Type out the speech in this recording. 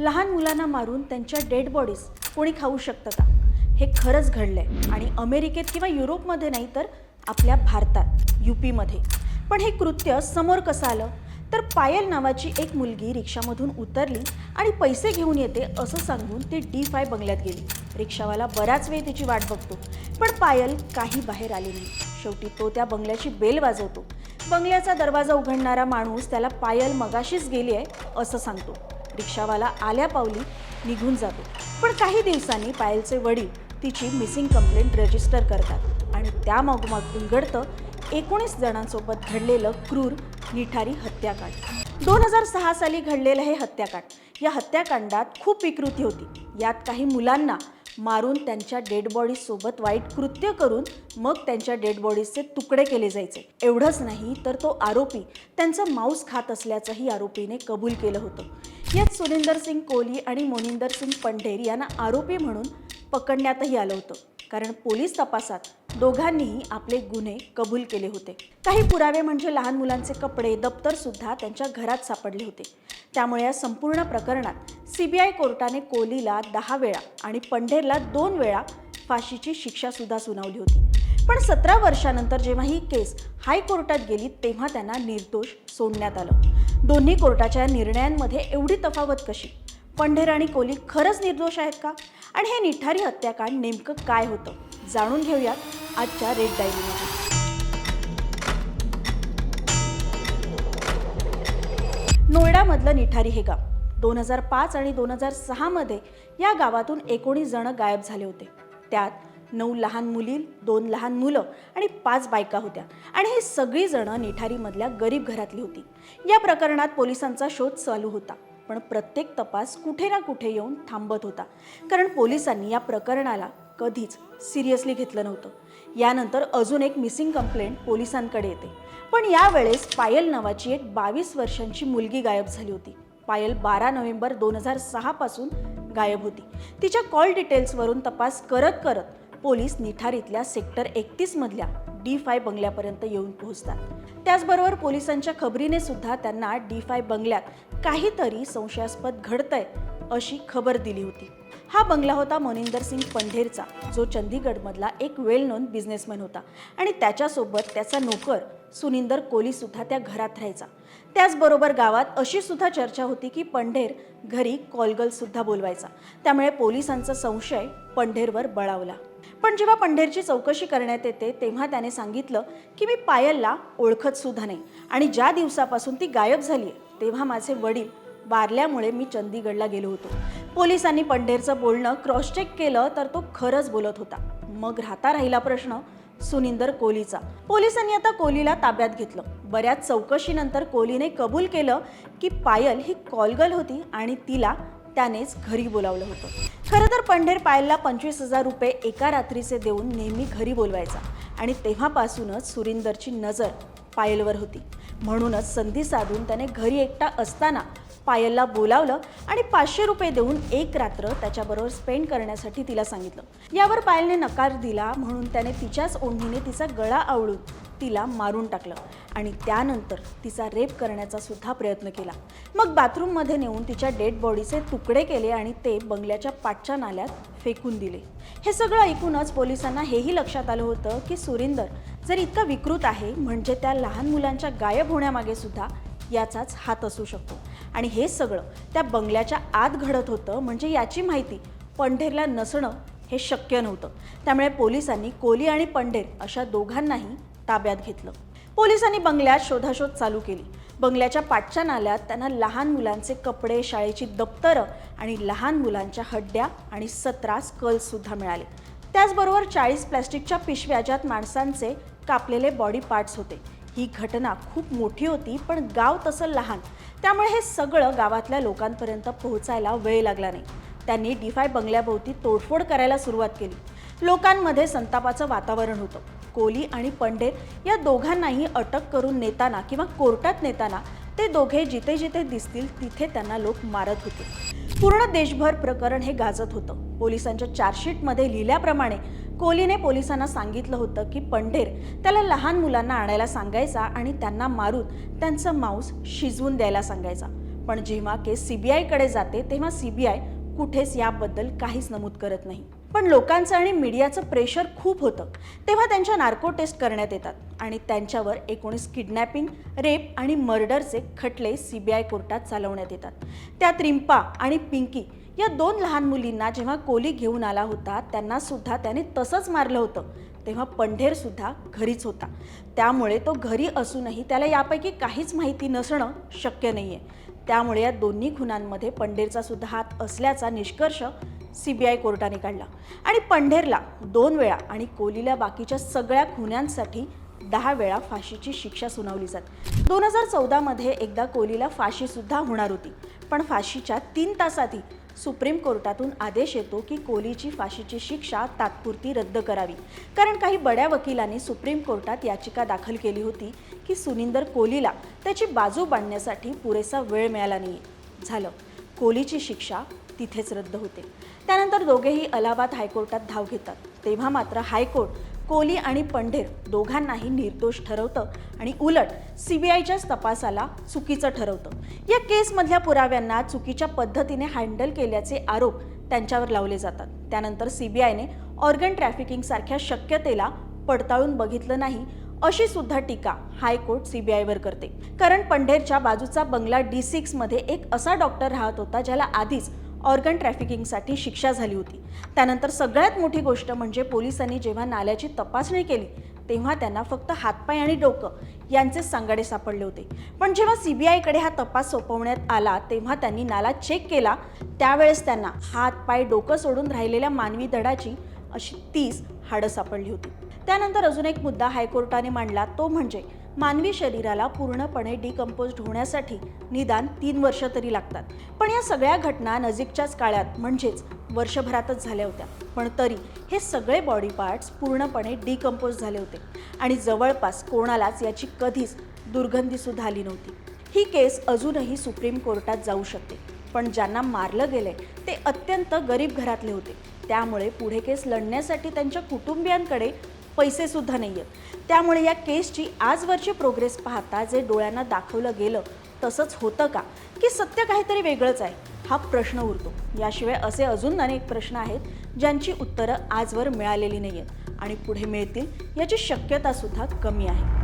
लहान मुलांना मारून त्यांच्या डेड बॉडीज कोणी खाऊ शकतं का? हे खरंच घडलंय. आणि अमेरिकेत किंवा युरोपमध्ये नाही तर आपल्या भारतात यू पीमध्ये पण हे कृत्य समोर कसं आलं? तर पायल नावाची एक मुलगी रिक्षामधून उतरली आणि पैसे घेऊन येते असं सांगून ती डी फाय बंगल्यात गेली. रिक्षावाला बराच वेळ तिची वाट बघतो. पण पायल काही बाहेर आली नाही. शेवटी तो त्या बंगल्याची बेल वाजवतो. बंगल्याचा दरवाजा उघडणारा माणूस त्याला पायल मगाशीच गेली आहे असं सांगतो. रिक्षावाला आल्या पावली निघून जातो. पण काही दिवसांनी पायलचे वडील तिची मिसिंग कंप्लेंट रजिस्टर करतात आणि त्या मागोमाग उलगडतं एकोणीस जणांसोबत घडलेलं क्रूर निठारी हत्याकांड. दोन हजार सहा साली घडलेलं हे हत्याकांड. या हत्याकांडात खूप विकृती होती. यात काही मुलांना मारून त्यांच्या डेड बॉडीसोबत वाईट कृत्य करून मग त्यांच्या डेड बॉडीजचे तुकडे केले जायचे. एवढंच नाही तर तो आरोपी त्यांचं मांस खात असल्याचंही आरोपीने कबूल केलं होतं. यात सुरिंदर सिंग कोहली आणि मोनिंदर सिंग पंढेर यांना आरोपी म्हणून पकडण्यातही आलं होतं. कारण पोलीस तपासात दोघांनीही आपले गुन्हे कबूल केले होते. काही पुरावे म्हणजे लहान मुलांचे कपडे दप्तर सुद्धा त्यांच्या घरात सापडले होते. त्यामुळे या संपूर्ण प्रकरणात सीबीआय कोर्टाने कोहलीला दहा वेळा आणि पंढेरला दोन वेळा फाशीची शिक्षा सुद्धा सुनावली होती. पण सतरा वर्षानंतर जेव्हा ही केस हायकोर्टात गेली तेव्हा त्यांना निर्दोष सोडण्यात आलं. दोन्ही कोर्टाच्या निर्णयांमध्ये एवढी तफावत कशी? पंढेर आणि कोहली खरंच निर्दोष आहेत का? आणि हे निठारी हत्याकांड नेमकं काय होतं? जाणून घेऊयात आजच्या रेड डायरीमध्ये नोएडामधलं निठारी हे गाव. दोन हजार पाच आणि दोन हजार सहामध्ये या गावातून एकोणीस जण गायब झाले होते. त्यात नऊ लहान मुली दोन लहान मुलं आणि पाच बायका होत्या. आणि हे सगळीजणं निठारीमधल्या गरीब घरातली होती. या प्रकरणात पोलिसांचा शोध चालू होता. पण प्रत्येक तपास कुठे ना कुठे येऊन थांबत होता. कारण पोलिसांनी या प्रकरणाला कधीच सिरियसली घेतलं नव्हतं. यानंतर अजून एक मिसिंग कंप्लेंट पोलिसांकडे येते. पण यावेळेस पायल नावाची एक बावीस वर्षांची मुलगी गायब झाली होती. पायल बारा नोव्हेंबर दोन हजार सहापासून गायब होती. तिच्या कॉल डिटेल्सवरून तपास करत करत पोलीस निठारीतल्या सेक्टर एकतीसमधल्या डी फाय बंगल्यापर्यंत येऊन पोहोचतात. त्याचबरोबर पोलिसांच्या खबरीने सुद्धा त्यांना डी फाय बंगल्यात काहीतरी संशयास्पद घडतंय अशी खबर दिली होती. हा बंगला होता मनिंदर सिंग पंढेरचा जो चंदीगडमधला एक वेल नोन बिझनेसमॅन होता. आणि त्याच्यासोबत त्याचा नोकर सुनिंदर कोलीसुद्धा त्या घरात राहायचा. त्याचबरोबर गावात अशी सुद्धा चर्चा होती की पंढेर घरी कॉलगल सुद्धा बोलवायचा. त्यामुळे पोलिसांचा संशय पंढेरवर बळावला. पण जेव्हा पंढेरची चौकशी करण्यात येते तेव्हा त्याने सांगितलं की मी पायलला ओळखत सुद्धा नाही. आणि ज्या दिवसापासून ती गायब झाली आहे तेव्हा माझे वडील वारल्यामुळे मी चंदीगडला गेलो होतो. पोलिसांनी पंढेरचं बोलणं क्रॉस चेक केलं तर तो खरंच बोलत होता. मग राहता राहिला प्रश्न सुनिंदर कोहलीचा. पोलिसांनी आता कोहलीला ताब्यात घेतलं. बऱ्याच चौकशीनंतर कोहलीने कबूल केलं की पायल ही कॉलगल होती आणि तिला त्यानेच घरी बोलावलं होतं. खरं तर पंढेर पायलला पंचवीस हजार रुपये एका रात्रीचे देऊन नेहमी घरी बोलवायचा आणि तेव्हापासूनच सुरिंदरची नजर पायलवर होती. म्हणूनच संधी साधून त्याने घरी एकटा असताना पायलला बोलावलं आणि पाचशे रुपये देऊन एक रात्र त्याच्याबरोबर स्पेंड करण्यासाठी तिला सांगितलं. यावर पायलने नकार दिला म्हणून त्याने तिच्याच ओढणीने तिचा गळा आवळून तिला मारून टाकलं आणि त्यानंतर तिचा रेप करण्याचा सुद्धा प्रयत्न केला. मग बाथरूममध्ये नेऊन तिच्या डेड बॉडीचे तुकडे केले आणि ते बंगल्याच्या पाठच्या नाल्यात फेकून दिले. हे सगळं ऐकूनच पोलिसांना हेही लक्षात आलं होतं की सुरिंदर जर इतका विकृत आहे म्हणजे त्या लहान मुलांच्या गायब होण्यामागे सुद्धा याचाच हात असू शकतो. आणि हे सगळं त्या बंगल्याच्या आत घडत होतं म्हणजे याची माहिती पंढेरला नसणं हे शक्य नव्हतं. त्यामुळे पोलिसांनी कोली आणि पंढेर अशा दोघांनाही ताब्यात घेतलं. पोलिसांनी बंगल्यात शोधाशोध चालू केली. बंगल्याच्या पाठच्या नाल्यात त्यांना लहान मुलांचे कपडे शाळेची दप्तरं आणि लहान मुलांच्या हड्ड्या आणि सतरा स्कल्ससुद्धा मिळाले. त्याचबरोबर चाळीस प्लॅस्टिकच्या पिशव्या ज्यात माणसांचे कापलेले बॉडी पार्ट्स होते. ही घटना खूप मोठी होती पण गाव तसं लहान. त्यामुळे हे सगळं गावातल्या लोकांपर्यंत पोहोचायला वेळ लागला नाही. त्यांनी डिफाय बंगल्याभोवती तोडफोड करायला सुरुवात केली. लोकांमध्ये संतापाचं वातावरण होतं. कोली आणि पंडेर या दोघांनाही अटक करून नेताना किंवा कोर्टात नेताना ते दोघे जिथे जिथे दिसतील तिथे त्यांना लोक मारत होते. पूर्ण देशभर प्रकरण हे गाजत होतं. पोलिसांच्या चार्जशीटमध्ये लिहिल्याप्रमाणे कोहलीने पोलिसांना सांगितलं होतं की पंढेर त्याला लहान मुलांना आणायला सांगायचा आणि त्यांना मारून त्यांचं मांस शिजवून द्यायला सांगायचा. पण जेव्हा केस सीबीआयकडे जाते तेव्हा सीबीआय कुठेच याबद्दल काहीच नमूद करत नाही. पण लोकांचं आणि मीडियाचं प्रेशर खूप होतं. तेव्हा त्यांच्या नार्को टेस्ट करण्यात येतात आणि त्यांच्यावर एकोणीस किडनॅपिंग रेप आणि मर्डरचे खटले सीबीआय कोर्टात चालवण्यात येतात. त्यात रिंपा आणि पिंकी या दोन लहान मुलींना जेव्हा कोली घेऊन आला होता त्यांना सुद्धा त्याने तसंच मारलं होतं. तेव्हा पंढेर सुद्धा घरीच होता. त्यामुळे तो घरी असूनही त्याला यापैकी काहीच माहिती नसणं शक्य नाही आहे त्यामुळे या दोन्ही खुनांमध्ये पंढेरचा सुद्धा हात असल्याचा निष्कर्ष सी बी आय कोर्टाने काढला. आणि पंढेरला दोन वेळा आणि कोलीला बाकीच्या सगळ्या खुन्यांसाठी दहा वेळा फाशीची शिक्षा सुनावली जाते. दोन हजार चौदामध्ये एकदा कोलीला फाशीसुद्धा होणार होती. पण फाशीच्या तीन तासाआधी सुप्रीम कोर्टातून आदेश येतो की कोलीची फाशीची शिक्षा तात्पुरती रद्द करावी. कारण काही बड्या वकिलांनी सुप्रीम कोर्टात याचिका दाखल केली होती की सुनिंदर कोलीला त्याची बाजू बांधण्यासाठी पुरेसा वेळ मिळाला नाही झालं. कोलीची शिक्षा तिथेच रद्द होते. त्यानंतर दोघेही अलाहाबाद हायकोर्टात धाव घेतात. तेव्हा मात्र हायकोर्ट कोली आणि पंढेर दोघांनाही निर्दोष ठरवतं आणि उलट सीबीआयच्याच तपासाला चुकीचं ठरवतं. या केसमधल्या पुराव्यांना चुकीच्या पद्धतीने हँडल केल्याचे आरोप त्यांच्यावर लावले जातात. त्यानंतर सीबीआयने ऑर्गन ट्रॅफिकिंग सारख्या शक्यतेला पडताळून बघितलं नाही अशी सुद्धा टीका हायकोर्ट सीबीआयवर करते. कारण पंढेरच्या बाजूचा बंगला डी सिक्समध्ये एक असा डॉक्टर राहत होता ज्याला आधीच ऑर्गन ट्रॅफिकिंगसाठी शिक्षा झाली होती. त्यानंतर सगळ्यात मोठी गोष्ट म्हणजे पोलिसांनी जेव्हा नाल्याची तपासणी केली तेव्हा त्यांना फक्त हातपाय आणि डोकं यांचे सांगाडे सापडले होते. पण जेव्हा सीबीआयकडे हा तपास सोपवण्यात आला तेव्हा त्यांनी नाला चेक केला. त्यावेळेस त्यांना हात पाय डोकं सोडून राहिलेल्या मानवी दडाची अशी तीस हाडं सापडली होती. त्यानंतर अजून एक मुद्दा हायकोर्टाने मांडला तो म्हणजे मानवी शरीराला पूर्णपणे डिकम्पोज्ड होण्यासाठी निदान तीन वर्ष तरी लागतात. पण या सगळ्या घटना नजीकच्याच काळात म्हणजेच वर्षभरातच झाल्या होत्या. पण तरी हे सगळे बॉडी पार्ट्स पूर्णपणे डिकम्पोज झाले होते. आणि जवळपास कोणालाच याची कधीच दुर्गंधीसुद्धा आली नव्हती. ही केस अजूनही सुप्रीम कोर्टात जाऊ शकते. पण ज्यांना मारलं गेलंय ते अत्यंत गरीब घरातले होते. त्यामुळे पुढे केस लढण्यासाठी त्यांच्या कुटुंबियांकडे पैसेसुद्धा नाही आहेत त्यामुळे या केसची आजवरची प्रोग्रेस पाहता जे डोळ्यांना दाखवलं गेलं तसंच होतं का? की सत्य काहीतरी वेगळंच आहे? हा प्रश्न उरतो. याशिवाय असे अजून अनेक प्रश्न आहेत ज्यांची उत्तरं आजवर मिळालेली नाही आहेत आणि पुढे मिळतील याची शक्यतासुद्धा कमी आहे.